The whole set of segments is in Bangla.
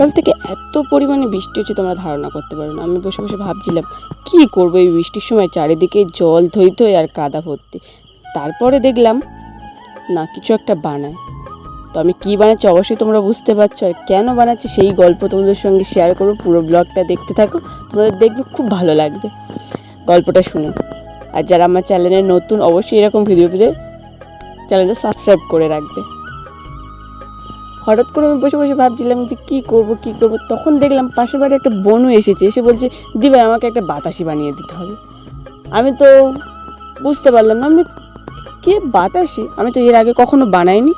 সকাল থেকে এত পরিমাণে বৃষ্টি হচ্ছে, তোমরা ধারণা করতে পারো না। আমি বসে বসে ভাবছিলাম, কি করব এই বৃষ্টির সময়? চারিদিকে জল থই থই আর কাদা ভর্তি। তারপরে দেখলাম, না, কিছু একটা বানায়। তো আমি কী বানাচ্ছি অবশ্যই তোমরা বুঝতে পারছ, আর কেন বানাচ্ছি সেই গল্প তোমাদের সঙ্গে শেয়ার করব। পুরো ব্লগটা দেখতে থাকো, তোমাদের দেখবে খুব ভালো লাগবে। গল্পটা শুনে। আর যারা আমার চ্যানেলে নতুন, অবশ্যই এরকম ভিডিও পেতে চ্যানেলটা সাবস্ক্রাইব করে রাখবে। হঠাৎ করে আমি বসে বসে ভাবছিলাম যে কী করব কী করব। তখন দেখলাম পাশের বাড়ি একটা বনু এসেছে, এসে বলছে দি ভাই, আমাকে একটা বাতাসি বানিয়ে দিতে হবে। আমি তো বুঝতে পারলাম না, আমি কে বাতাসি? আমি তো এর আগে কখনো বানাইনি।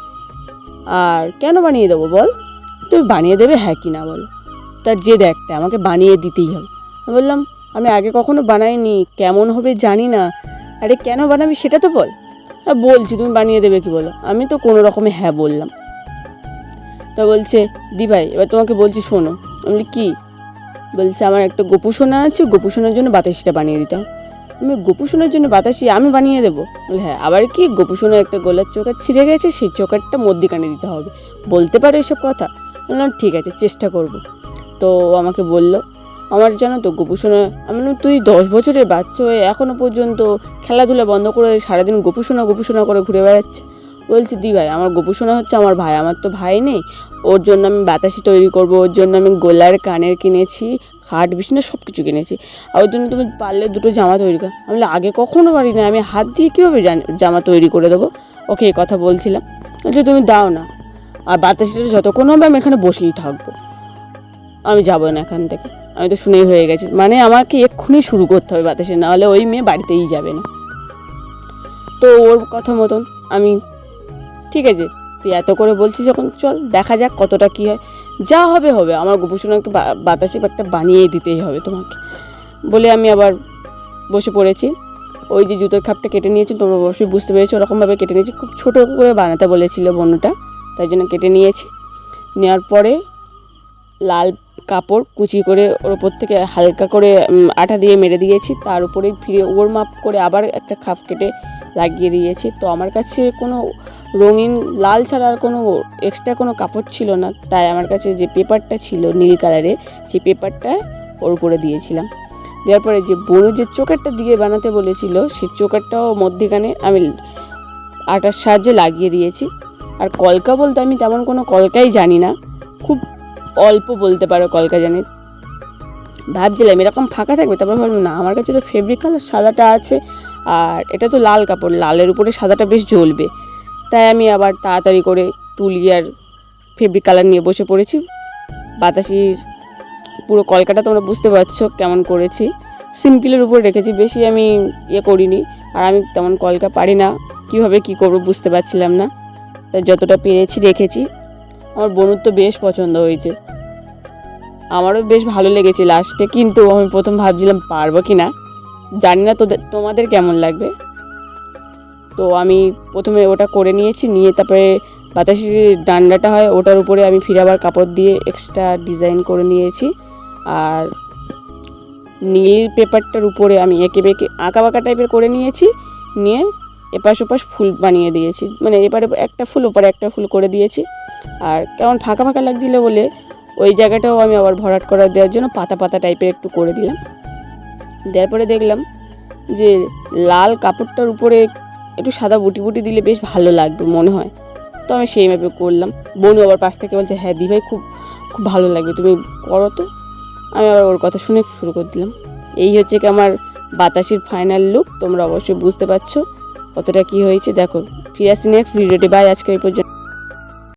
আর কেন বানিয়ে দেবো বল? তুমি বানিয়ে দেবে হ্যাঁ কি না বলো? তার যে একটা আমাকে বানিয়ে দিতেই হবে। আমি বললাম, আমি আগে কখনো বানাইনি, কেমন হবে জানি না। আরে কেন বানাবি সেটা তো বল। বলছি, তুমি বানিয়ে দেবে কি বলো? আমি তো কোনো রকমে হ্যাঁ বললাম। তা বলছে দি ভাই এবার তোমাকে বলছি শোনো। আমি কি? বলছে, আমার একটা গোপুসোনা আছে গোপুসোনার জন্য বাতাসিটা বানিয়ে দিতে হবে। আমি গোপুসোনার জন্য বাতাসি আমি বানিয়ে দেবো? বলে হ্যাঁ আবার কি? গোপুসোনার একটা গোলার চোকার ছিঁড়ে গেছে, সেই চোকারটা মধ্যিখানে দিতে হবে। বলতে পারো এসব কথা? বললাম, ঠিক আছে, চেষ্টা করব। তো আমাকে বলল, আমার জানো তো গোপুসোনা আমি বললাম, তুই দশ বছরের বাচ্চা হয়ে এখনও পর্যন্ত খেলাধুলা বন্ধ করে সারাদিন গোপুসোনা গোপুসোনা করে ঘুরে বেড়াচ্ছে বলছি, দি ভাই, আমার গোপুসোনা হচ্ছে, আমার ভাই, আমার তো ভাই নেই। ওর জন্য আমি বাতাসি তৈরি করব, ওর জন্য আমি গোলার কানের কিনেছি, খাট বিছনা সব কিছু কিনেছি। আর ওর জন্য তুমি পারলে দুটো জামা তৈরি কর। আমি আগে কখনো পারি না আমি হাত দিয়ে কীভাবে জামা তৈরি করে দেবো? ওকে এই কথা বলছিলাম। বলছে, তুমি দাও না। আর বাতাসিটা যতক্ষণ হবে আমি এখানে বসেই থাকব। আমি যাব না এখান থেকে। আমি তো শুনেই হয়ে গেছি। মানে আমাকে এক্ষুনি শুরু করতে হবে বাতাসে, নাহলে ওই মেয়ে বাড়িতেই যাবে না। তো ওর কথা মতন আমি ঠিক আছে, তুই এত করে বলছিস যখন, চল দেখা যাক কতটা কী হয়। যা হবে হবে, আমার গোপুসোনাকে বাতাসে একটা বানিয়ে দিতেই হবে তোমাকে। বলে আমি আবার বসে পড়েছি। ওই যে জুতোর খাপটা কেটে নিয়েছি, তোমরা অবশ্যই বুঝতে পেরেছ, ওরকমভাবে কেটে নিয়েছি। খুব ছোটো করে বানাতে বলেছিল বন্যটা তাই জন্য কেটে নিয়েছি। নেওয়ার পরে লাল কাপড় কুচি করে ওর ওপর থেকে হালকা করে আঠা দিয়ে মেরে দিয়েছি। তার উপরে ফিরে ওর মাপ করে আবার একটা খাপ কেটে লাগিয়ে দিয়েছি। তো আমার কাছে কোনো রঙিন, লাল ছাড়া আর কোনো এক্সট্রা কোনো কাপড় ছিল না। তাই আমার কাছে যে পেপারটা ছিল নীল কালারের সেই পেপারটা ওর উপরে দিয়েছিলাম। দেওয়ার পরে যে বড় যে চোকারটা দিয়ে বানাতে বলেছিল, সেই চোকারটাও মধ্যেখানে আমি আটার সাহায্যে লাগিয়ে দিয়েছি। আর কলকা বলতে আমি তেমন কোনো কলকাই জানি না। খুব অল্প বলতে পারো কলকা জানি। ভাবছিলাম এরকম ফাঁকা থাকবে, তারপর ভাবলাম, না, আমার কাছে তো ফেব্রিক কালার সাদাটা আছে। আর এটা তো লাল কাপড়, লালের উপরে সাদাটা বেশ জ্বলবে। তাই আমি আবার তাড়াতাড়ি করে তুলি আর ফেব্রিক কালার নিয়ে বসে পড়েছি। বাতাসির পুরো কলকাটা তোমরা বুঝতে পারছ কেমন করেছি। সিম্পলের উপর রেখেছি, বেশি আমি ইয়ে করিনি। আর আমি তেমন কলকা পারি না, কীভাবে কী করব বুঝতে পারছিলাম না। তাই যতটা পেরেছি রেখেছি। আমার বোনুর তো বেশ পছন্দ হয়েছে। আমারও বেশ ভালো লেগেছে লাস্টে কিন্তু আমি প্রথম ভাবছিলাম পারব কি না জানি না তোদের, তোমাদের কেমন লাগবে? তো আমি প্রথমে ওটা করে নিয়েছি, নিয়ে তারপরে বাতাসি ডান্ডাটা হয় ওটার উপরে আমি ফিরে আবার কাপড় দিয়ে এক্সট্রা ডিজাইন করে নিয়েছি। আর নীল পেপারটার উপরে আমি এঁকে বেঁকে আঁকা বাঁকা টাইপের করে নিয়েছি, নিয়ে এপাশ ওপাশ ফুল বানিয়ে দিয়েছি। মানে এপারে একটা ফুল, ওপারে একটা ফুল করে দিয়েছি। আর কেমন ফাঁকা ফাঁকা লাগছিল বলে ওই জায়গাটাও আমি আবার ভরাট করা দেওয়ার জন্য পাতা পাতা টাইপের একটু করে দিলাম। দেওয়ার পরে দেখলাম যে লাল কাপড়টার উপরে একটু সাদা বুটি বুটি দিলে বেশ ভালো লাগবে মনে হয়। তো আমি সেই ম্যাপে করলাম। বোনু আবার পাশ থেকে বলছে হ্যাঁ দি ভাই খুব খুব ভালো লাগবে তুমি করো তো। আমি আবার ওর কথা শুনে শুরু করে দিলাম। এই হচ্ছে কি আমার বাতাসের ফাইনাল লুক তোমরা অবশ্যই বুঝতে পারছ কতটা কি হয়েছে। দেখো, ফিরে আসছি নেক্সট ভিডিওটি বাই আজকের এই পর্যন্ত